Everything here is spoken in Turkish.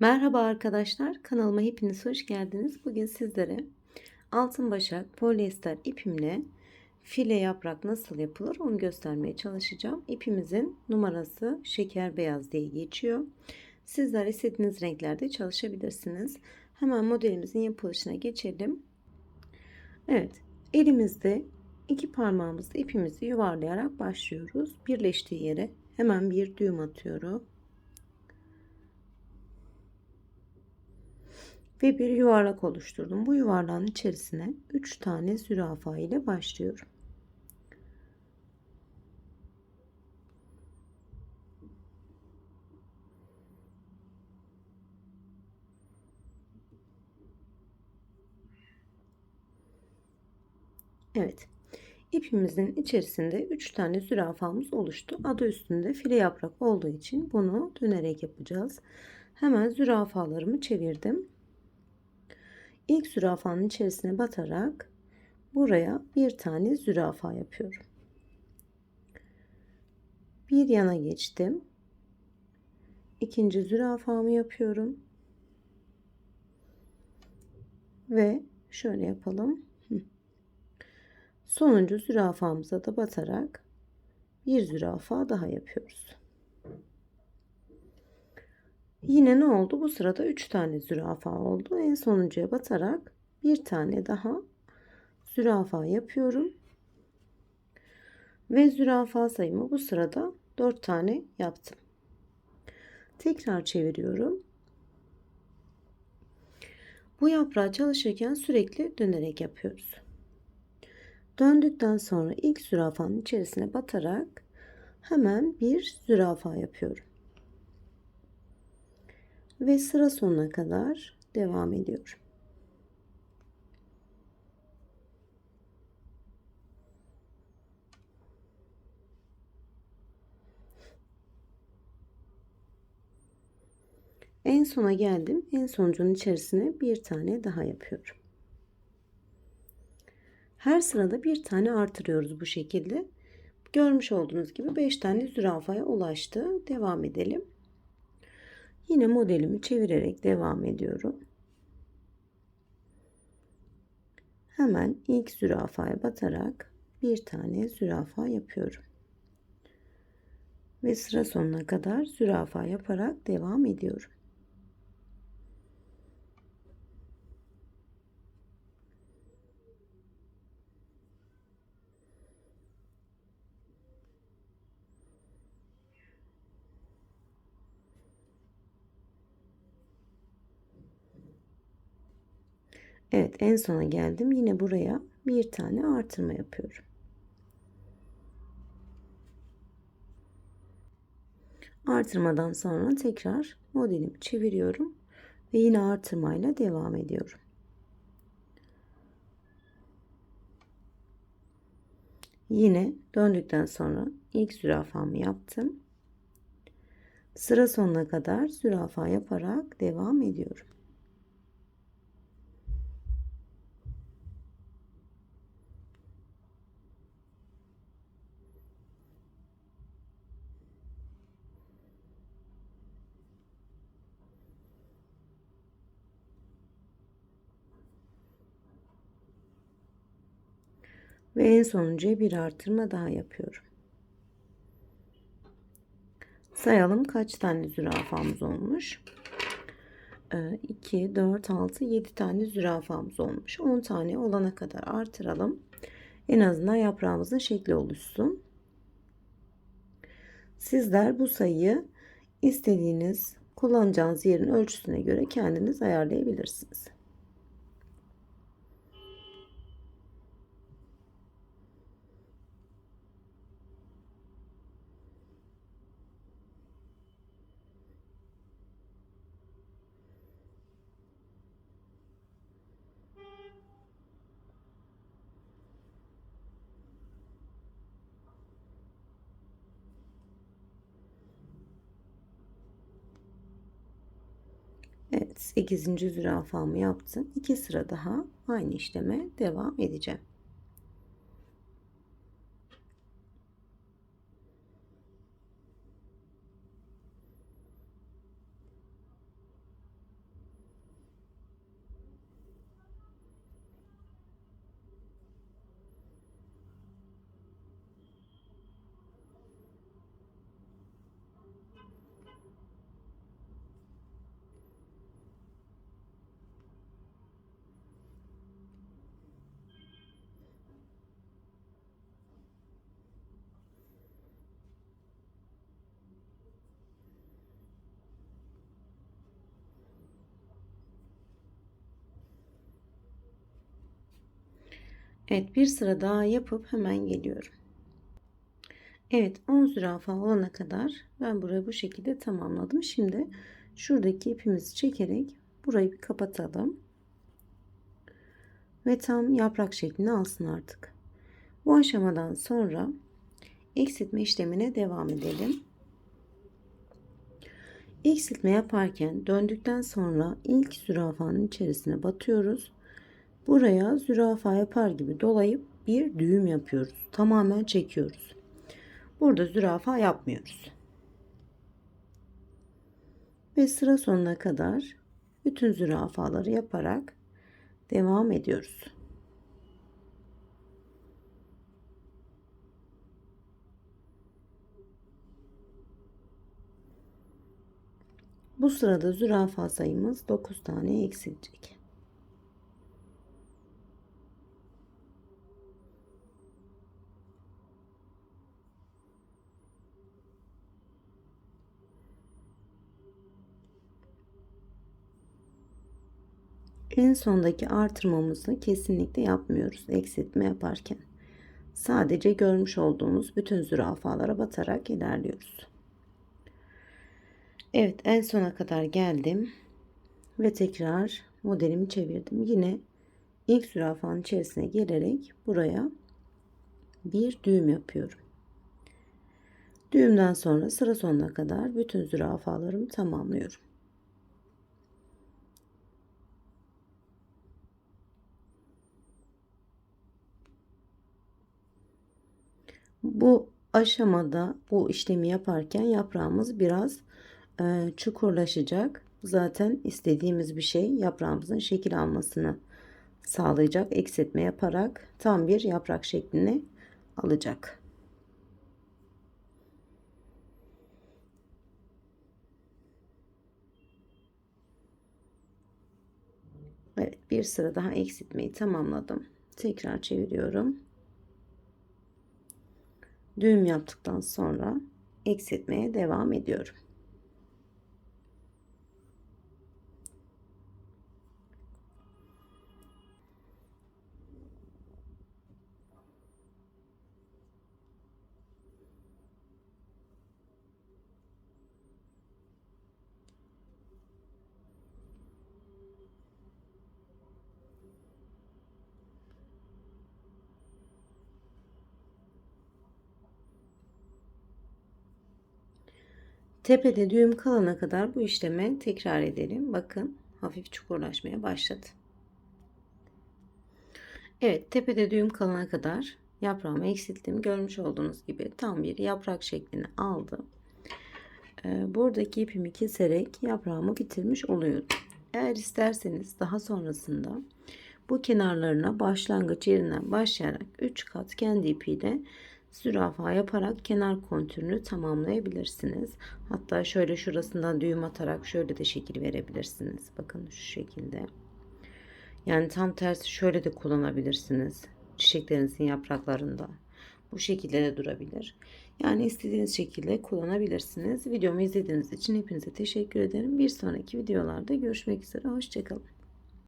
Merhaba arkadaşlar, kanalıma hepiniz hoş geldiniz. Bugün sizlere altın başak polyester ipimle file yaprak nasıl yapılır onu göstermeye çalışacağım. İpimizin numarası şeker beyaz diye geçiyor. Sizler istediğiniz renklerde çalışabilirsiniz. Hemen modelimizin yapılışına geçelim. Evet, elimizde iki parmağımızda ipimizi yuvarlayarak başlıyoruz. Birleştiği yere hemen bir düğüm atıyorum. Ve bir yuvarlak oluşturdum. Bu yuvarlağın içerisine 3 tane zürafa ile başlıyorum. Evet. İpimizin içerisinde 3 tane zürafamız oluştu. Adı üstünde file yaprak olduğu için bunu dönerek yapacağız. Hemen zürafalarımı çevirdim. İlk zürafanın içerisine batarak buraya bir tane zürafa yapıyorum. Bir yana geçtim. İkinci zürafamı yapıyorum. Ve şöyle yapalım. Sonuncu zürafamıza da batarak bir zürafa daha yapıyoruz. Yine ne oldu? Bu sırada 3 tane zürafa oldu. En sonuncuya batarak bir tane daha zürafa yapıyorum. Ve zürafa sayımı bu sırada 4 tane yaptım. Tekrar çeviriyorum. Bu yaprağı çalışırken sürekli dönerek yapıyoruz. Döndükten sonra ilk zürafanın içerisine batarak hemen bir zürafa yapıyorum ve sıra sonuna kadar devam ediyorum. En sona geldim. En sonucun içerisine bir tane daha yapıyorum. Her sırada bir tane artırıyoruz bu şekilde. Görmüş olduğunuz gibi 5 tane zürafaya ulaştı. Devam edelim. Yine modelimi çevirerek devam ediyorum. Hemen ilk zürafaya batarak bir tane zürafa yapıyorum. Ve sıra sonuna kadar zürafa yaparak devam ediyorum. Evet en sona geldim. Yine buraya bir tane artırma yapıyorum. Artırmadan sonra tekrar modelimi çeviriyorum ve yine artırmayla devam ediyorum. Yine döndükten sonra ilk zürafamı yaptım. Sıra sonuna kadar zürafa yaparak devam ediyorum. Ve en sonuncuya bir artırma daha yapıyorum. Sayalım kaç tane zürafamız olmuş. 2, 4, 6, 7 tane zürafamız olmuş. 10 tane olana kadar artıralım. En azından yaprağımızın şekli oluşsun. Sizler bu sayıyı istediğiniz kullanacağınız yerin ölçüsüne göre kendiniz ayarlayabilirsiniz. Evet 8. zürafamı yaptım. 2 sıra daha aynı işleme devam edeceğim. Evet bir sıra daha yapıp hemen geliyorum. Evet 10 zürafa olana kadar ben burayı bu şekilde tamamladım. Şimdi şuradaki ipimizi çekerek burayı bir kapatalım. Ve tam yaprak şeklini alsın artık. Bu aşamadan sonra eksiltme işlemine devam edelim. Eksiltme yaparken döndükten sonra ilk zürafanın içerisine batıyoruz. Buraya zürafa yapar gibi dolayıp bir düğüm yapıyoruz. Tamamen çekiyoruz. Burada zürafa yapmıyoruz. Ve sıra sonuna kadar bütün zürafaları yaparak devam ediyoruz. Bu sırada zürafa sayımız 9 tane eksilecek. En sondaki artırmamızı kesinlikle yapmıyoruz eksiltme yaparken. Sadece görmüş olduğumuz bütün zürafalara batarak ilerliyoruz. Evet en sona kadar geldim ve tekrar modelimi çevirdim. Yine ilk zürafanın içerisine gelerek buraya bir düğüm yapıyorum. Düğümden sonra sıra sonuna kadar bütün zürafalarımı tamamlıyorum. Bu aşamada bu işlemi yaparken yaprağımız biraz e, çukurlaşacak. Zaten istediğimiz bir şey yaprağımızın şekil almasını sağlayacak. Eksiltme yaparak tam bir yaprak şeklini alacak. Evet bir sıra daha eksiltmeyi tamamladım. Tekrar çeviriyorum düğüm yaptıktan sonra eksiltmeye devam ediyorum. Tepede düğüm kalana kadar bu işlemi tekrar edelim. Bakın hafif çukurlaşmaya başladı. Evet tepede düğüm kalana kadar yaprağımı eksilttim. Görmüş olduğunuz gibi tam bir yaprak şeklini aldım. Ee, buradaki ipimi keserek yaprağımı bitirmiş oluyorum. Eğer isterseniz daha sonrasında bu kenarlarına başlangıç yerinden başlayarak 3 kat kendi ipiyle zürafa yaparak kenar kontürünü tamamlayabilirsiniz. Hatta şöyle şurasından düğüm atarak şöyle de şekil verebilirsiniz. Bakın şu şekilde. Yani tam tersi şöyle de kullanabilirsiniz. Çiçeklerinizin yapraklarında. Bu şekilde de durabilir. Yani istediğiniz şekilde kullanabilirsiniz. Videomu izlediğiniz için hepinize teşekkür ederim. Bir sonraki videolarda görüşmek üzere. Hoşçakalın.